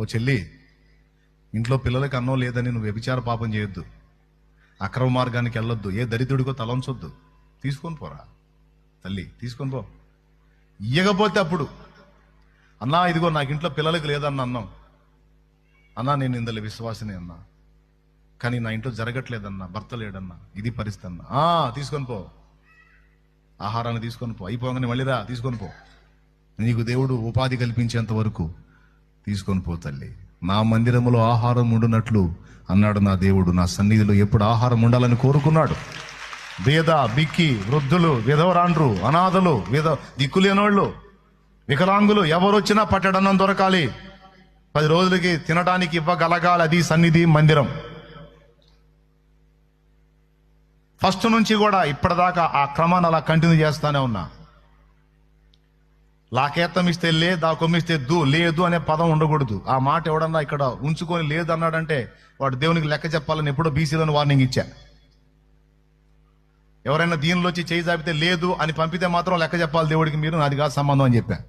ఓ చెల్లి ఇంట్లో పిల్లలకి అన్నం లేదని నువ్వు వ్యభిచార పాపం చేయొద్దు. అక్రమ మార్గానికి వెళ్ళొద్దు. ఏ దరిద్రుడికో తలంచొద్దు తీసుకొని పోరా. తల్లి తీసుకొని పో. ఇయ్యకపోతే అప్పుడు అన్నా ఇదిగో నాకు ఇంట్లో పిల్లలకి లేదన్న అన్నం. అన్నా నేను ఇందులో విశ్వాసనే అన్నా. కానీ నా ఇంట్లో జరగట్లేదన్నా. భర్త లేడన్నా. ఇది పరిస్థితి అన్నా. తీసుకొని పో. ఆహారాన్ని తీసుకొని పో. అయిపోగానే మళ్ళీరా తీసుకొని పో. నీకు దేవుడు ఉపాధి కల్పించేంత వరకు తీసుకొని పో తల్లి. నా మందిరములో ఆహారం ఉండునట్లు అన్నాడు నా దేవుడు. నా సన్నిధిలో ఎప్పుడు ఆహారం ఉండాలని కోరుకున్నాడు. వేద బిక్కి వృద్ధులు విధవరాండ్రు అనాథలు విధ దిక్కులేనోళ్ళు వికలాంగులు ఎవరొచ్చినా పట్టడన్నం దొరకాలి. పది రోజులకి తినడానికి ఇవ్వగలగాలి అది సన్నిధి మందిరం. ఫస్ట్ నుంచి కూడా ఇప్పటిదాకా ఆ క్రమాన్ని అలా కంటిన్యూ చేస్తానే ఉన్నా. లాకేత్తం ఇస్తే లే దా కొమ్మిస్తే దు లేదు అనే పదం ఉండకూడదు. ఆ మాట ఎవడన్నా ఇక్కడ ఉంచుకొని లేదు అన్నాడంటే వాడు దేవునికి లెక్క చెప్పాలని ఎప్పుడో బీసీలను వార్నింగ్ ఇచ్చా. ఎవరైనా దీనిలో వచ్చి చేయి జాపితే లేదు అని పంపితే మాత్రం లెక్క చెప్పాలి దేవుడికి మీరు నాది కాదు సంబంధం అని చెప్పాను